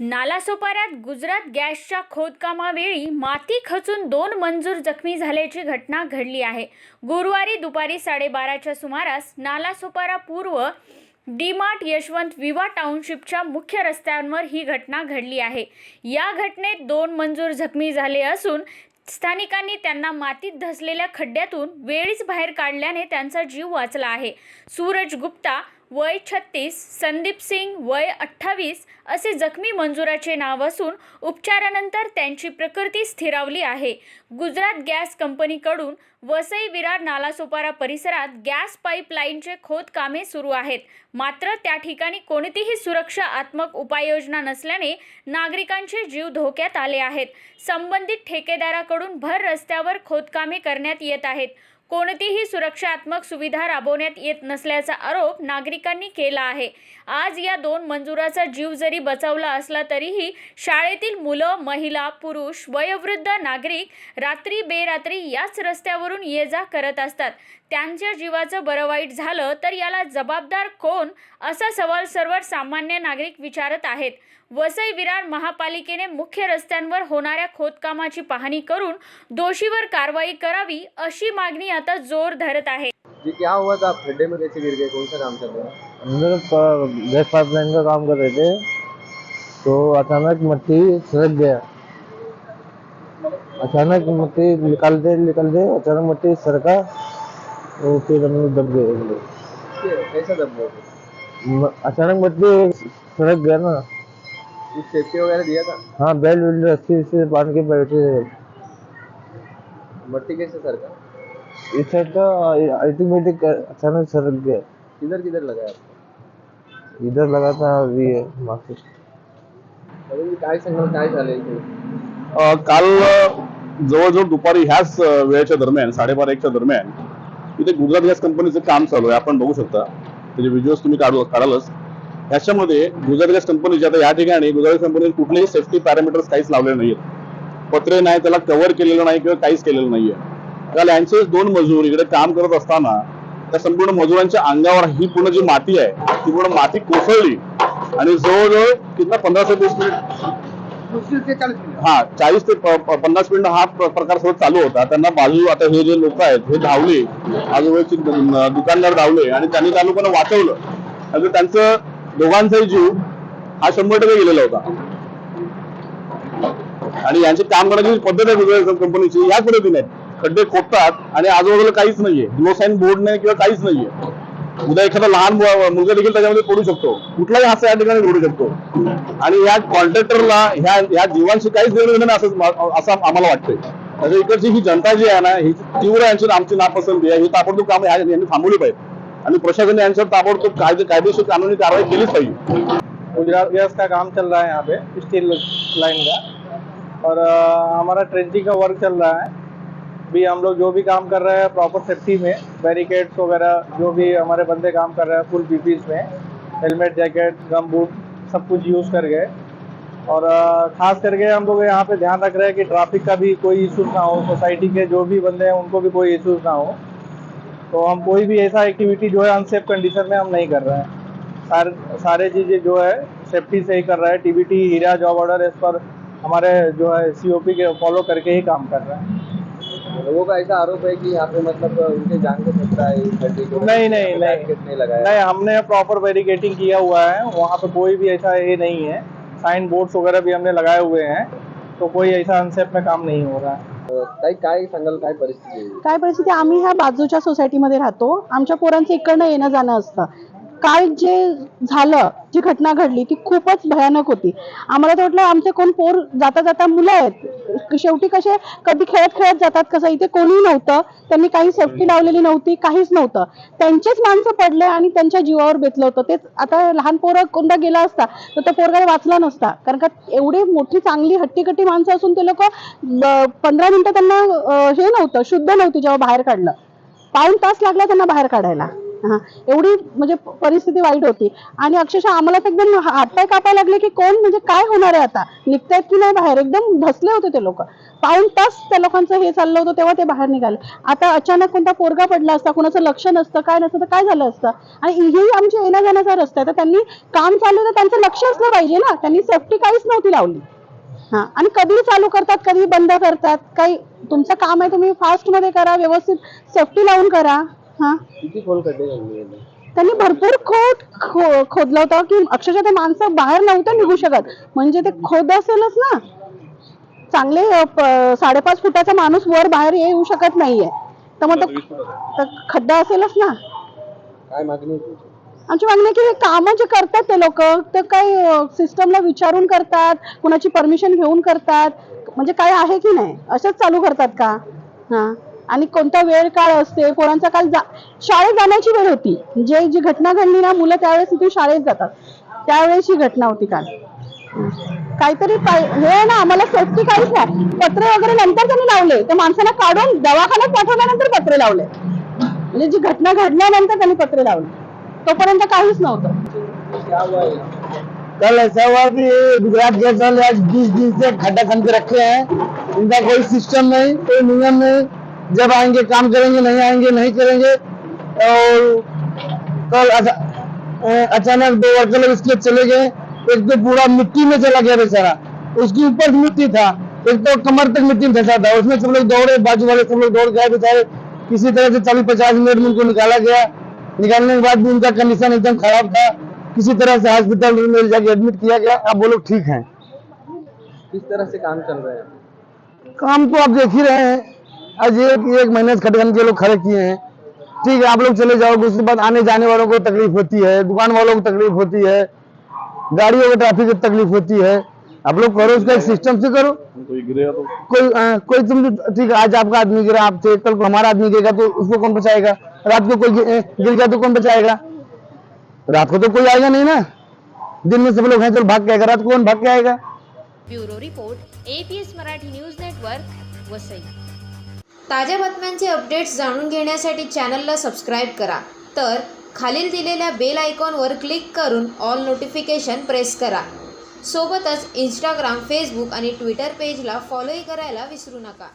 नालासोपाऱ्यात गुजरात गॅसच्या खोदकामावेळी माती खचून दोन मंजूर जखमी झाल्याची घटना घडली आहे. गुरुवारी दुपारी साडेबाराच्या सुमारास नालासोपारा पूर्व डीमार्ट यशवंत विवा टाउनशिपच्या मुख्य रस्त्यांवर ही घटना घडली आहे. या घटनेत दोन मंजूर जखमी झाले असून स्थानिकांनी त्यांना मातीत धसलेल्या खड्ड्यातून वेळीच बाहेर काढल्याने त्यांचा जीव वाचला आहे. सूरज गुप्ता वय छत्तीस संदीप सिंग वय अठ्ठावीस असे जखमी मंजुराचे नाव असून उपचारानंतर त्यांची प्रकृती स्थिरावली आहे. गुजरात गॅस कंपनीकडून वसई विरार नालासोपारा परिसरात गॅस पाईपलाईनचे खोदकामे सुरू आहेत. मात्र त्या ठिकाणी कोणतीही सुरक्षात्मक उपाययोजना नसल्याने नागरिकांचे जीव धोक्यात आले आहेत. संबंधित ठेकेदाराकडून भर रस्त्यावर खोदकामे करण्यात येत आहेत. कोणतीही सुरक्षात्मक सुविधा राबवण्यात येत नसल्याचा आरोप नागरिकांनी केला आहे. आज या दोन मंजुराचा जीव जरी बचावला असला तरीही शाळेतील मुलं महिला पुरुष वयोवृद्ध नागरिक रात्री बेरात्री याच रस्त्यावरून ये जा करत असतात. त्यांच्या जीवाचं बरं वाईट झालं तर याला जबाबदार कोण? असा सवाल सर्व सामान्य नागरिक विचारत आहेत. वसई विरार महापालिकेने मुख्य रस्त्यांवर होणाऱ्या खोदकामाची पाहणी करून दोषीवर कारवाई करावी अशी मागणी आता जोर धरत आहे. जी क्या हुआ था? आप खड्डे में कैसे गिर गए? कौन सा काम चल रहा है? अंदर प- गैस पाइपलाइन का काम कर रहे थे तो अचानक मिट्टी सरक गया। अचानक मिट्टी निकालते निकालते अचानक मिट्टी सरका तो फिर हम लोग दब गए। हम लोग। कैसे- दब गया फिर? म- अचानक मिट्टी सरक गया ना। कुछ सेफ्टी वगैरह दिया था? हाँ बेल्ट वेल्ट रस्सी से बांध के बैठे थे। मट्टी कैसे सर का? इस साइड का ऑटोमेटिक अचानक सरक गया। किधर किधर लगा है आपको? इधर लगा था अभी ये मार्केट म्हणजे काय सांगाल काय झालं इथे अ, काल जवळजवळ दुपारी ह्याच अ, वेळेच्या दरम्यान साडेबारा एकच्या दरम्यान इथे गुजरात गॅस कंपनीचं काम चालू आहे. आपण बघू शकता. त्याचे व्हिज्युअल्स तुम्ही काढू काढालच. ह्याच्यामध्ये गुजरातच्या गॅस कंपनीच्या आता या ठिकाणी गुजरात गॅस कंपनीने कुठलेही सेफ्टी पॅरामीटर्स काहीच लावले नाहीत पत्रे नाही त्याला कव्हर केलेलं नाही किंवा काहीच केलेलं नाहीये. काल यांचे दोन मजूर इकडे काम करत असताना त्या संपूर्ण मजुरांच्या अंगावर ही पूर्ण जी माती आहे ती पूर्ण माती कोसळली. आणि जवळजवळ कितना पंधरा ते वीस मिनिट हा चाळीस ते पन्नास मिनिट हा प्रकार सगळं चालू होता. त्यांना बाजू आता हे जे लोक आहेत हे धावले. आजूबाजूचे दुकानदार धावले आणि त्यांनी त्या लोकांना वाचवलं. त्यांचं दोघांचाही जीव हा शंभर टक्के गेलेला होता. आणि यांची काम करण्याची पद्धत आहे गुजरात कंपनीची याच पद्धतीने खड्डे खोदतात आणि आजूबाजूला काहीच नाहीये. नो साईन बोर्ड नाही किंवा काहीच नाहीये. उद्या एखादा लहान मुलगा देखील त्याच्यामध्ये पडू शकतो. कुठलाही हास्य या ठिकाणी घडू शकतो. आणि या कॉन्ट्रॅक्टरला ह्या ह्या जीवांशी काहीच देणं नाही असं असं आम्हाला वाटतंय. त्याच्या इकडची ही जनता जी आहे ना ही तीव्र यांची आमची नापसंती आहे. ही ताबडतोब काम यांनी थांबवली पाहिजे. आणि प्रशासनाने यांच्यावर ताबडतोब कायदे कायदेशीर कानूनी कारवाई केलीच पाहिजे. गुजरात गैस का काम चल रहा है यहाँ पे स्टील लाइन का. और हमारा ट्रेंचिंग का वर्क चल रहा है। भी हम लोग जो भी काम कर रहे हैं प्रॉपर सेफ्टी में बैरिकेड्स वगैरह, जो भी हमारे बंदे काम कर रहे हैं फुल पीपीज में हेलमेट जैकेट गम बूट सब कुछ यूज़ कर गए। और खास करके हम लोग यहाँ पे ध्यान रख रहे हैं कि ट्रैफ़िक का भी कोई इशूज़ ना हो सोसाइटी के जो भी बंदे हैं उनको भी कोई इशूज़ ना हो। तो हम कोई भी ऐसा एक्टिविटी जो है अनसेफ कंडीशन में हम नहीं कर रहे हैं। सारे सारे चीज़ें जो है सेफ्टी से ही कर रहा है। टीबीटी हीरा जॉब ऑर्डर इस पर हमारे जो है सीओपी के फॉलो करके ही काम कर रहे हैं। लोगों का ऐसा आरोप है कि यहाँ पे मतलब उनके जान को खतरा है को। नहीं, नहीं, नहीं। नहीं लगाया नहीं हमने प्रॉपर बैरिकेटिंग किया हुआ है। वहाँ पे कोई भी ऐसा ये नहीं है। साइन बोर्ड्स वगैरह भी हमने लगाए हुए हैं। तो कोई ऐसा अनसेफ में काम नहीं हो रहा है। ताई काय सांगाल काय परिस्थिती आहे? काय परिस्थिती? आम्ही ह्या बाजूच्या सोसायटीमध्ये राहतो. आमच्या पोरांचं इकडनं येणं जाणं असतं. काल जे झालं जी घटना घडली ती खूपच भयानक होती. आम्हाला तर वाटलं आमचे कोण पोर जाता जाता मुलं आहेत. शेवटी कसे कधी खेळत खेळत जातात कसं इथे कोणीही नव्हतं. त्यांनी काही सेफ्टी लावलेली नव्हती काहीच नव्हतं. त्यांचेच माणसं पडले आणि त्यांच्या जीवावर बेतलं होतं. तेच आता लहान पोरं कोणता गेला असता तर त्या पोरगा वाचला नसता. कारण का एवढी मोठी चांगली हट्टीकट्टी माणसं असून ते लोक पंधरा मिनिटं त्यांना हे नव्हतं शुद्ध नव्हती जेव्हा बाहेर काढलं. पाऊण तास लागला त्यांना बाहेर काढायला. हा. एवढी म्हणजे परिस्थिती वाईट होती. आणि अक्षरशः आम्हाला तर एकदम हातपाय कापायला लागले की कोण म्हणजे काय होणार आहे आता? निघतायत की नाही बाहेर? एकदम धसले होते ते लोक. पाऊन तास त्या लोकांचं हे चाललं होतं तेव्हा ते बाहेर निघाले. आता अचानक कोणता पोरगा पडला असता कोणाचं लक्ष नसतं काय नसतं तर काय झालं असतं? आणि ही आमची येण्या जाण्याचा रस्ता आहे. तर त्यांनी काम चालू तर त्यांचं लक्ष असलं पाहिजे ना. त्यांनी सेफ्टी काहीच नव्हती लावली. हा. आणि कधी चालू करतात कधी बंद करतात काही तुमचं काम आहे तुम्ही फास्टमध्ये करा व्यवस्थित सेफ्टी लावून करा. हा. किती खोल खड्डे झाले त्यांनी भरपूर खोद खो खोदलं होतं की अक्षरशः ते माणसं बाहेर नव्हतं निघू शकत. म्हणजे ते खोद असेलच ना. चांगले अ, प- साडेपाच फुटाचा माणूस वर बाहेर येऊ शकत नाहीये. तर मग तो- तर खड्डा असेलच ना. काय मागणी आहे तुमची? आमची मागणी आहे की हे कामं जे करतात ते लोक ते काय सिस्टमला विचारून करतात कुणाची परमिशन घेऊन करतात. म्हणजे काय आहे की नाही? असंच चालू करतात का? हा. आणि कोणता वेळ काळ असते कोणाचा काल जा शाळेत जाण्याची वेळ होती. जे जी घटना घडली ना मुलं त्यावेळेस इथून शाळेत जातात. त्यावेळेस ही घटना होती काल. काहीतरी हे ना आम्हाला सेफ्टी काहीच नाही पत्रे वगैरे नंतर त्यांनी लावले. त्या माणसाला काढून दवाखान्यात पाठवल्यानंतर पत्रे लावले. म्हणजे जी घटना घडल्यानंतर त्यांनी पत्रे लावले. तोपर्यंत काहीच नव्हतं. क्या कल ऐसा हुआ कि गुजरात गैस वाले आज बीस दिन से खड्डा खन के रखे हैं इनका कोई सिस्टम नहीं कोई नियम नहीं. जब आएँगे काम करेंगे नहीं आएँगे नहीं करेंगे और कल अचानक दो वर्कर लोग इसके चले गए एक तो पूरा मिट्टी में चला गया बेचारा उसके ऊपर मिट्टी था एक तो कमर तक मिट्टी में फंसा था उसमें सब लोग दौड़े बाजू वाले सब लोग दौड़ गए बेचारे किसी तरह से चालीस पचास मिनट में उनको निकाला गया निकालने के बाद भी उनका कंडीशन एकदम खराब था किसी तरह से हॉस्पिटल में जाके एडमिट किया गया अब वो लोग ठीक हैं। किस तरह से काम चल रहे हैं? काम तो आप देख ही रहे हैं। आज एक एक महीने से खटखन के लोग खड़े किए हैं। ठीक है आप लोग चले जाओगे उसके बाद आने जाने वालों को तकलीफ़ होती है दुकान वालों को तकलीफ़ होती है गाड़ियों को ट्रैफ़िक की तकलीफ़ होती है। आप लोग करो उसका एक सिस्टम से करो। कोई गिरेगा तो। कोई अ, कोई तुम ठीक है आज आपका आदमी गिरा आप थे कल को हमारा आदमी गिरेगा तो उसको कौन बचाएगा? रात को कोई गिर गया तो कौन बचाएगा? रात को तो कोई आएगा नहीं ना। दिन में सब लोग हैं चल भाग के आएगा। रात को कौन भाग के आएगा? Bureau report APS Marathi news network Vasai. ताज्या बातम्यांचे अपडेट्स जाणून घेण्यासाठी चॅनलला सबस्क्राईब करा. तर खालील दिलेल्या बेल आयकॉनवर क्लिक करून ऑल नोटिफिकेशन प्रेस करा. सोबतच इंस्टाग्राम फेसबुक आणि ट्विटर पेजला फॉलोही करायला विसरू नका.